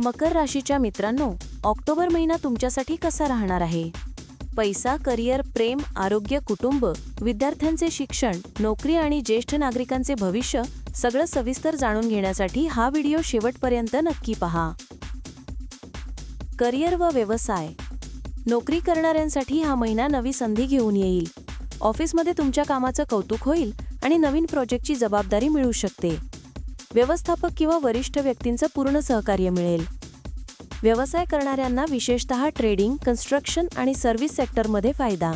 मकर राशीच्या मित्रांनो ऑक्टोबर महिना तुमच्यासाठी कसा राहणार आहे? पैसा करिअर प्रेम आरोग्य कुटुंब विद्यार्थ्यांचे शिक्षण नोकरी आणि ज्येष्ठ नागरिकांचे भविष्य सगळं सविस्तर जाणून घेण्यासाठी हा व्हिडिओ शेवटपर्यंत नक्की पहा. करिअर व व्यवसाय. नोकरी करणाऱ्यांसाठी हा महिना नवी संधी घेऊन येईल. ऑफिसमध्ये तुमच्या कामाचं कौतुक होईल आणि नवीन प्रोजेक्टची जबाबदारी मिळू शकते. व्यवस्थापक किंवा वरिष्ठ व्यक्तींचं पूर्ण सहकार्य मिळेल. व्यवसाय करणाऱ्यांना विशेषतः ट्रेडिंग कन्स्ट्रक्शन आणि सर्व्हिस सेक्टरमध्ये फायदा.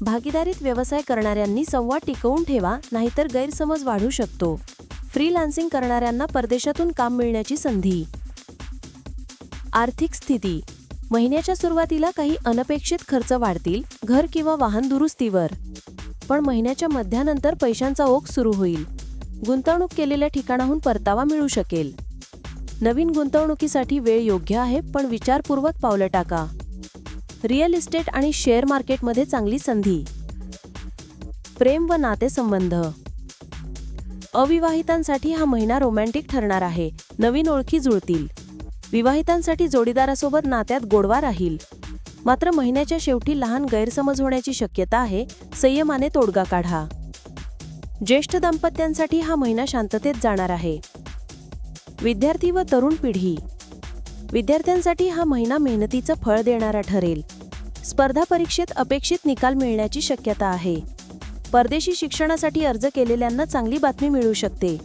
भागीदारीत व्यवसाय करणाऱ्यांनी संवाद टिकवून ठेवा नाहीतर गैरसमज वाढू शकतो. फ्रीलान्सिंग करणाऱ्यांना परदेशातून काम मिळण्याची संधी. आर्थिक स्थिती. महिन्याच्या सुरुवातीला काही अनपेक्षित खर्च वाढतील घर किंवा वाहन दुरुस्तीवर. पण महिन्याच्या मध्यानंतर पैशांचा ओघ सुरू होईल. गुंतवणूक केलेल्या ठिकाणाहून परतावा मिळू शकेल. नवीन गुंतवणुकीसाठी वेळ योग्य आहे पण विचारपूर्वक पावलं टाका. रिअल इस्टेट आणि शेअर मार्केटमध्ये चांगली संधी. प्रेम व नातेसंबंध. अविवाहितांसाठी हा महिना रोमॅन्टिक ठरणार आहे. नवीन ओळखी जुळतील. विवाहितांसाठी जोडीदारासोबत नात्यात गोडवा राहील. मात्र महिन्याच्या शेवटी लहान गैरसमज होण्याची शक्यता आहे. संयमाने तोडगा काढा. ज्येष्ठ दाम्पत्यांसाठी हा महिना शांततेत जाणार आहे. विद्यार्थी व तरुण पिढी. विद्यार्थ्यांसाठी हा महिना मेहनतीचं फळ देणारा ठरेल. स्पर्धा परीक्षेत अपेक्षित निकाल मिळण्याची शक्यता आहे. परदेशी शिक्षणासाठी अर्ज केलेल्यांना चांगली बातमी मिळू शकते.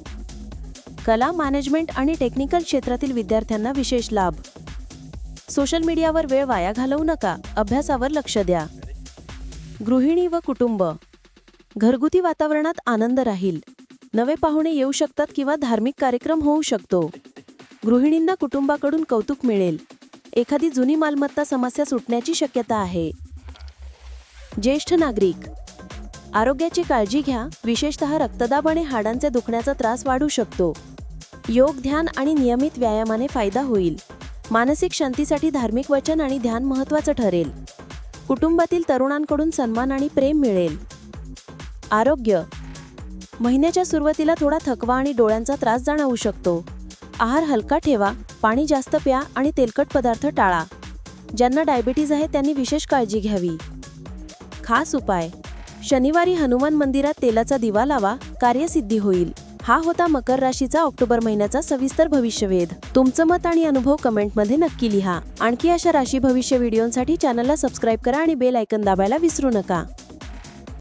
कला मॅनेजमेंट आणि टेक्निकल क्षेत्रातील विद्यार्थ्यांना विशेष लाभ. सोशल मीडियावर वेळ वाया घालवू नका. अभ्यासावर लक्ष द्या. गृहिणी व कुटुंब. घरगुती वातावरणात आनंद राहील. नवे पाहुणे येऊ शकतात किंवा धार्मिक कार्यक्रम होऊ शकतो. गृहिणींना कुटुंबाकडून कौतुक मिळेल. एखादी जुनी मालमत्ता समस्या सुटण्याची शक्यता आहे. ज्येष्ठ नागरिक आरोग्याची काळजी घ्या. विशेषतः रक्तदाब आणि हाडांचे दुखण्याचा त्रास वाढू शकतो. योग ध्यान आणि नियमित व्यायामाने फायदा होईल. मानसिक शांतीसाठी धार्मिक वचन आणि ध्यान महत्त्वाचं ठरेल. कुटुंबातील तरुणांकडून सन्मान आणि प्रेम मिळेल. आरोग्य. महिन्याच्या सुरुवातीला थोडा थकवा आणि डोळ्यांचा त्रास जाणवू शकतो. आहार हलका ठेवा पाणी जास्त प्या आणि तेलकट पदार्थ टाळा. ज्यांना डायबिटीज आहे त्यांनी विशेष काळजी घ्यावी. खास उपाय. शनिवारी हनुमान मंदिरात तेलाचा दिवा लावा कार्यसिद्धी होईल. हा होता मकर राशीचा ऑक्टोबर महिन्याचा सविस्तर भविष्यवेध. तुमचं मत आणि अनुभव कमेंटमध्ये नक्की लिहा. आणखी अशा राशी भविष्य व्हिडिओंसाठी चॅनलला सबस्क्राईब करा आणि बेल ऐकन दाबायला विसरू नका.